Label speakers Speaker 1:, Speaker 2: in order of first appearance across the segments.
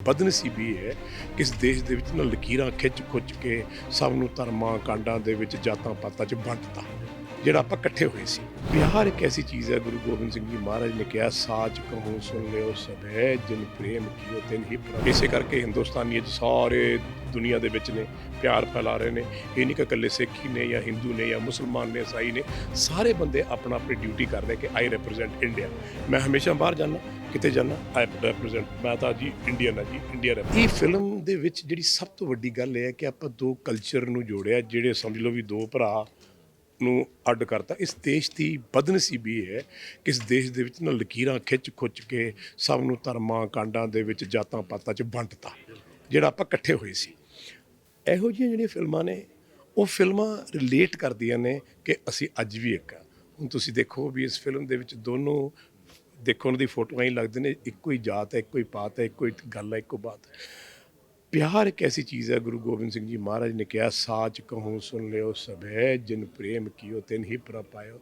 Speaker 1: ਬਦਨਸੀਬੀ ਹੈ ਕਿ ਇਸ ਦੇਸ਼ ਦੇ ਵਿੱਚ ਨਾ ਲਕੀਰਾਂ ਖਿੱਚ ਖੁੱਚ ਕੇ ਸਭ ਨੂੰ ਧਰਮਾਂ ਕਾਂਡਾਂ ਦੇ ਵਿੱਚ ਜਾਤਾਂ ਪਾਤਾਂ 'ਚ ਵੰਡਤਾ। ਜਿਹੜਾ ਆਪਾਂ ਇਕੱਠੇ ਹੋਏ ਸੀ। ਪਿਆਰ ਇੱਕ ਐਸੀ ਚੀਜ਼ ਹੈ, ਗੁਰੂ ਗੋਬਿੰਦ ਸਿੰਘ ਜੀ ਮਹਾਰਾਜ ਨੇ ਕਿਹਾ, ਸਾਚ ਕਹੋ, ਸੁਣ ਲਿਓ ਸਭੈ ਜਿਨ ਪ੍ਰੇਮ ਕੀਓ, ਤਿਨ ਹੀ ਪ੍ਰਭ। ਇਸੇ ਕਰਕੇ ਹਿੰਦੁਸਤਾਨੀ ਅੱਜ ਸਾਰੇ ਦੁਨੀਆ ਦੇ ਵਿੱਚ ਨੇ, ਪਿਆਰ ਫੈਲਾ ਰਹੇ ਨੇ। ਇਹ ਨਹੀਂ ਕਿ ਇਕੱਲੇ ਸਿੱਖ ਹੀ ਨੇ ਜਾਂ ਹਿੰਦੂ ਨੇ ਜਾਂ ਮੁਸਲਮਾਨ ਨੇ ਈਸਾਈ ਨੇ। ਸਾਰੇ ਬੰਦੇ ਆਪਣਾ ਆਪਣੀ ਡਿਊਟੀ ਕਰਦੇ ਕਿ ਆਈ ਰਿਪਰੈਜ਼ੈਂਟ ਇੰਡੀਆ ਮੈਂ ਹਮੇਸ਼ਾ ਬਾਹਰ ਜਾਂਦਾ, ਕਿਤੇ ਜਾਂਦਾ ਆਈ ਰਿਪਰੈਜ਼ੈਂਟ ਮੈਂ ਤਾਂ ਜੀ ਇੰਡੀਅਨ ਆ ਜੀ ਇੰਡੀਆ ਰੈਪ ਇਹ ਫਿਲਮ ਦੇ ਵਿੱਚ ਜਿਹੜੀ ਸਭ ਤੋਂ ਵੱਡੀ ਗੱਲ ਇਹ ਹੈ ਕਿ ਆਪਾਂ ਦੋ ਕਲਚਰ ਨੂੰ ਜੋੜਿਆ, ਜਿਹੜੇ ਸਮਝ ਲਓ ਵੀ ਦੋ ਭਰਾ ਨੂੰ ਅੱਡ ਕਰਤਾ। ਇਸ ਦੇਸ਼ ਦੀ ਬਦਨਸੀਬੀ ਹੈ ਕਿ ਇਸ ਦੇਸ਼ ਦੇ ਵਿੱਚ ਨਾ ਲਕੀਰਾਂ ਖਿੱਚ ਖੁੱਚ ਕੇ ਸਭ ਨੂੰ ਧਰਮਾਂ, ਕਾਂਡਾਂ ਦੇ ਵਿੱਚ ਜਾਤਾਂ ਪਾਤਾਂ 'ਚ ਵੰਡਤਾ, ਜਿਹੜਾ ਆਪਾਂ ਇਕੱਠੇ ਹੋਏ ਸੀ। ਇਹੋ ਜਿਹੀਆਂ ਜਿਹੜੀਆਂ ਫਿਲਮਾਂ ਨੇ, ਉਹ ਫਿਲਮਾਂ ਰਿਲੇਟ ਕਰਦੀਆਂ ਨੇ ਕਿ ਅਸੀਂ ਅੱਜ ਵੀ ਇੱਕ ਆ ਹੁਣ ਤੁਸੀਂ ਦੇਖੋ ਵੀ ਇਸ ਫਿਲਮ ਦੇ ਵਿੱਚ ਦੋਨੋਂ ਦੇਖੋ, ਉਹਨਾਂ ਦੀ ਫੋਟੋਆਂ ਹੀ ਲੱਗਦੇ ਨੇ, ਇੱਕੋ ਹੀ ਜਾਤ ਹੈ, ਇੱਕੋ ਹੀ ਪਾਤ ਹੈ, ਇੱਕੋ ਹੀ ਗੱਲ ਹੈ, ਇੱਕੋ ਬਾਤ। ਹੈ ਪਿਆਰ ਇੱਕ ਐਸੀ ਚੀਜ਼ ਹੈ ਗੁਰੂ ਗੋਬਿੰਦ ਸਿੰਘ ਜੀ ਮਹਾਰਾਜ ਨੇ ਕਿਹਾ ਸਾਚ ਕਹੂੰ ਸੁਣ ਲਿਓ ਸਭੈ ਜਿਨ ਪ੍ਰੇਮ ਕੀਓ ਤਿਨ ਹੀ ਪ੍ਰਭ ਪਾਇਓ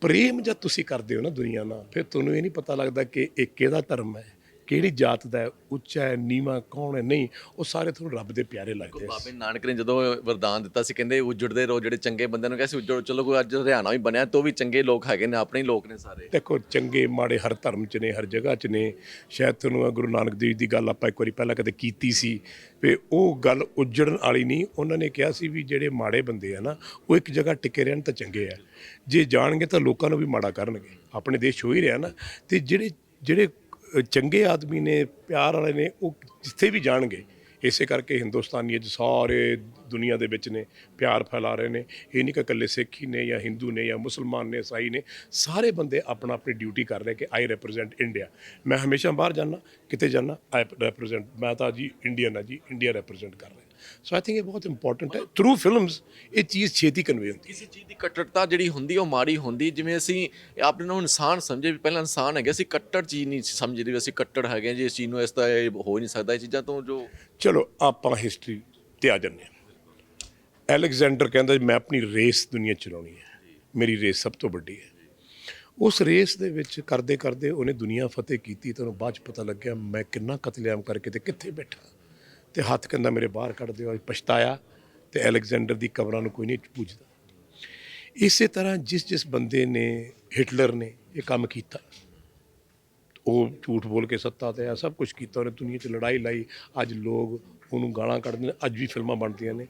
Speaker 1: ਪ੍ਰੇਮ ਜਦ ਤੁਸੀਂ ਕਰਦੇ ਹੋ ਨਾ ਦੁਨੀਆ ਨਾਲ ਫਿਰ ਤੁਹਾਨੂੰ ਇਹ ਨਹੀਂ ਪਤਾ ਲੱਗਦਾ ਕਿ ਇਹ ਕਿਹਦਾ ਧਰਮ ਹੈ ਕਿਹੜੀ ਜਾਤ ਦਾ ਹੈ? ਉੱਚਾ ਹੈ ਨੀਵਾਂ ਕੌਣ ਹੈ? ਨਹੀਂ ਉਹ ਸਾਰੇ ਤੁਹਾਨੂੰ ਰੱਬ ਦੇ ਪਿਆਰੇ ਲੱਗਦੇ ਆ।
Speaker 2: ਬਾਬੇ ਨਾਨਕ ਨੇ ਜਦੋਂ ਵਰਦਾਨ ਦਿੱਤਾ ਸੀ ਕਹਿੰਦੇ ਉਜੜਦੇ ਰਹੋ ਜਿਹੜੇ ਚੰਗੇ ਬੰਦਿਆਂ ਨੂੰ ਕਹਿੰਦੇ ਉਜੜ ਚਲੋ ਕੋਈ ਅੱਜ ਹਰਿਆਣਾ ਵੀ ਬਣਿਆ ਤਾਂ ਵੀ ਚੰਗੇ ਲੋਕ ਹੈਗੇ ਨੇ ਆਪਣੇ ਲੋਕ ਨੇ ਸਾਰੇ।
Speaker 1: ਦੇਖੋ ਚੰਗੇ ਮਾੜੇ ਹਰ ਧਰਮ 'ਚ ਨੇ ਹਰ ਜਗ੍ਹਾ 'ਚ ਨੇ। ਸ਼ਾਇਦ ਤੁਹਾਨੂੰ ਗੁਰੂ ਨਾਨਕ ਦੇਵ ਦੀ ਗੱਲ ਆਪਾਂ ਇੱਕ ਵਾਰੀ ਪਹਿਲਾਂ ਕਦੇ ਕੀਤੀ ਸੀ ਵੀ ਉਹ ਗੱਲ ਉਜੜਨ ਵਾਲੀ ਨਹੀਂ ਉਹਨਾਂ ਨੇ ਕਿਹਾ ਸੀ ਵੀ ਜਿਹੜੇ ਮਾੜੇ ਬੰਦੇ ਆ ਨਾ ਉਹ ਇੱਕ ਜਗ੍ਹਾ ਟਿਕੇ ਰਹਿਣ ਤਾਂ ਚੰਗੇ ਆ। ਜੇ ਜਾਣਗੇ ਤਾਂ ਲੋਕਾਂ ਨੂੰ ਵੀ ਮਾੜਾ ਕਰਨਗੇ। ਆਪਣੇ ਦੇਸ਼ ਹੋ ਹੀ ਰਿਹਾ ਨਾ। ਤੇ ਜਿਹੜੇ ਜਿਹੜੇ ਚੰਗੇ ਆਦਮੀ ਨੇ ਪਿਆਰ ਵਾਲੇ ਨੇ ਉਹ ਜਿੱਥੇ ਵੀ ਜਾਣਗੇ ਇਸੇ ਕਰਕੇ ਹਿੰਦੁਸਤਾਨੀਅਤ ਸਾਰੇ ਦੁਨੀਆ ਦੇ ਵਿੱਚ ਨੇ ਪਿਆਰ ਫੈਲਾ ਰਹੇ ਨੇ ਇਹ ਨਹੀਂ ਕਿ ਇਕੱਲੇ ਸਿੱਖੀ ਨੇ ਜਾਂ ਹਿੰਦੂ ਨੇ ਜਾਂ ਮੁਸਲਮਾਨ ਨੇ ਈਸਾਈ ਨੇ ਸਾਰੇ ਬੰਦੇ ਆਪਣਾ ਆਪਣੀ ਡਿਊਟੀ ਕਰ ਰਹੇ ਕਿ ਆਈ ਰਿਪਰੈਜ਼ੈਂਟ ਇੰਡੀਆ ਮੈਂ ਹਮੇਸ਼ਾ ਬਾਹਰ ਜਾਂਦਾ ਕਿਤੇ ਜਾਂਦਾ ਆਈ ਰਿਪਰੈਜ਼ੈਂਟ ਮੈਂ ਤਾਂ ਜੀ ਇੰਡੀਅਨ ਆ ਜੀ ਇੰਡੀਆ ਰਿਪਰੈਜ਼ੈਂਟ ਕਰ ਰਿਹਾ। ਸੋ ਆਈ ਥਿੰਕ ਇਹ ਬਹੁਤ ਇੰਪੋਰਟੈਂਟ ਹੈ। ਥਰੂ ਫਿਲਮਸ ਇਹ ਚੀਜ਼ ਛੇਤੀ ਕਨਵੇ ਹੁੰਦੀ ਹੈ।
Speaker 2: ਕਿਸੇ ਚੀਜ਼ ਦੀ ਕੱਟੜਤਾ ਜਿਹੜੀ ਹੁੰਦੀ ਉਹ ਮਾੜੀ ਹੁੰਦੀ ਜਿਵੇਂ ਅਸੀਂ ਆਪਣੇ ਨੂੰ ਇਨਸਾਨ ਸਮਝੇ ਵੀ ਪਹਿਲਾਂ ਇਨਸਾਨ ਹੈਗੇ ਅਸੀਂ ਕੱਟੜ ਚੀਜ਼ ਨਹੀਂ ਸਮਝਦੇ ਵੀ ਅਸੀਂ ਕੱਟੜ ਹੈਗੇ ਹਾਂ ਜੀ ਇਸ ਚੀਜ਼ ਨੂੰ ਇਸ ਤਰ੍ਹਾਂ ਹੋ ਹੀ ਨਹੀਂ ਸਕਦਾ ਇਹ ਚੀਜ਼ਾਂ ਤੋਂ ਜੋ
Speaker 1: ਚਲੋ ਆਪਾਂ ਹਿਸਟਰੀ ਤੇ ਆ ਜੰਨੇ ਅਲੈਗਜ਼ੈਂਡਰ ਕਹਿੰਦਾ ਜੀ, ਮੈਂ ਆਪਣੀ ਰੇਸ ਦੁਨੀਆ ਚ ਚਲਾਉਣੀ ਹੈ। ਮੇਰੀ ਰੇਸ ਸਭ ਤੋਂ ਵੱਡੀ ਹੈ। ਉਸ ਰੇਸ ਦੇ ਵਿੱਚ ਕਰਦੇ ਕਰਦੇ ਉਹਨੇ ਦੁਨੀਆ ਫਤਿਹ ਕੀਤੀ ਤਾਂ ਉਹਨੂੰ ਬਾਅਦ ਚ ਪਤਾ ਲੱਗਿਆ ਮੈਂ ਕਿੰਨਾ ਕਤਲੇਆਮ ਕਰਕੇ ਤੇ ਕਿੱਥੇ ਬੈਠਾ। ਤੇ ਹੱਥ ਕਹਿੰਦਾ ਮੇਰੇ ਬਾਹਰ ਕੱਢ ਦਿਓ ਅੱਜ ਪਛਤਾਇਆ ਤੇ ਅਲੈਗਜ਼ੈਂਡਰ ਦੀ ਕਬਰਾਂ ਨੂੰ ਕੋਈ ਨਹੀਂ ਪੁੱਛਦਾ। ਇਸੇ ਤਰ੍ਹਾਂ ਜਿਸ ਜਿਸ ਬੰਦੇ ਨੇ ਹਿਟਲਰ ਨੇ ਇਹ ਕੰਮ ਕੀਤਾ ਉਹ ਝੂਠ ਬੋਲ ਕੇ ਸੱਤਾ ਤੇ ਆ ਸਭ ਕੁਝ ਕੀਤਾ ਉਹਨੇ ਦੁਨੀਆ 'ਚ ਲੜਾਈ ਲਾਈ ਅੱਜ ਲੋਕ ਉਹਨੂੰ ਗਾਲਾਂ ਕੱਢਦੇ ਨੇ, ਅੱਜ ਵੀ ਫਿਲਮਾਂ ਬਣਦੀਆਂ ਨੇ।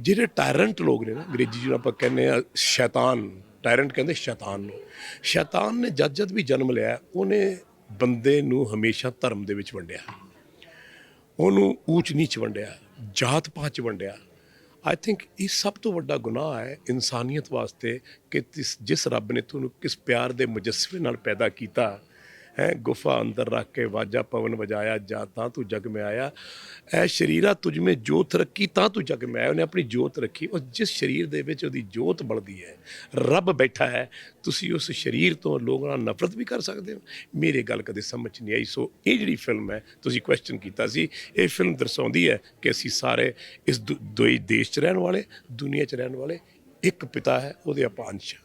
Speaker 1: ਜਿਹੜੇ ਟਾਇਰੈਂਟ ਲੋਕ ਨੇ ਨਾ, ਅੰਗਰੇਜ਼ੀ ਜਿਹਨੂੰ ਆਪਾਂ ਕਹਿੰਦੇ ਆ, ਸ਼ੈਤਾਨ ਟਾਇਰੈਂਟ ਕਹਿੰਦੇ ਸ਼ੈਤਾਨ ਨੂੰ। ਸ਼ੈਤਾਨ ਨੇ ਜਦ ਜਦ ਵੀ ਜਨਮ ਲਿਆ, ਉਹਨੇ ਬੰਦੇ ਨੂੰ ਹਮੇਸ਼ਾ ਧਰਮ ਦੇ ਵਿੱਚ ਵੰਡਿਆ। ਉਹਨੂੰ ਊਚ ਨੀਚ ਵੰਡਿਆ, ਜਾਤ ਪਾਤ ਚ ਵੰਡਿਆ। ਆਈ ਥਿੰਕ ਇਹ ਸਭ ਤੋਂ ਵੱਡਾ ਗੁਨਾਹ ਹੈ ਇਨਸਾਨੀਅਤ ਵਾਸਤੇ ਕਿ ਜਿਸ ਰੱਬ ਨੇ ਤੁਹਾਨੂੰ ਕਿਸ ਪਿਆਰ ਦੇ ਮੁਜੱਸਮੇ ਨਾਲ ਪੈਦਾ ਕੀਤਾ ਹੈ, ਗੁਫਾ ਅੰਦਰ ਰੱਖ ਕੇ ਵਾਜਾ ਪਵਨ ਵਜਾਇਆ, ਜਾ ਤਾਂ ਤੂੰ ਜਗ ਮੈਂ ਆਇਆ। ਐ ਸ਼ਰੀਰਾ ਤੁਝ ਮੇ ਜੋਤ ਰੱਖੀ, ਤਾਂ ਤੂੰ ਜਗ ਮੈਂ ਆਇਆ। ਉਹਨੇ ਆਪਣੀ ਜੋਤ ਰੱਖੀ। ਉਹ ਜਿਸ ਸ਼ਰੀਰ ਦੇ ਵਿੱਚ ਉਹਦੀ ਜੋਤ ਬਲਦੀ ਹੈ, ਰੱਬ ਬੈਠਾ ਹੈ, ਤੁਸੀਂ ਉਸ ਸ਼ਰੀਰ ਤੋਂ ਲੋਕਾਂ ਨਾਲ ਨਫ਼ਰਤ ਵੀ ਕਰ ਸਕਦੇ ਹੋ। ਮੇਰੇ ਗੱਲ ਕਦੇ ਸਮਝ ਨਹੀਂ ਆਈ। ਸੋ ਇਹ ਜਿਹੜੀ ਫਿਲਮ ਹੈ, ਤੁਸੀਂ ਕੁਐਸਚਨ ਕੀਤਾ ਸੀ, ਇਹ ਫਿਲਮ ਦਰਸਾਉਂਦੀ ਹੈ ਕਿ ਅਸੀਂ ਸਾਰੇ ਇਸ ਦੁ- ਦੋਈ ਦੇਸ਼ 'ਚ ਰਹਿਣ ਵਾਲੇ, ਦੁਨੀਆ 'ਚ ਰਹਿਣ ਵਾਲੇ, ਇੱਕ ਪਿਤਾ ਹੈ, ਉਹਦੇ ਆਪਾਂ ਅੰਸ਼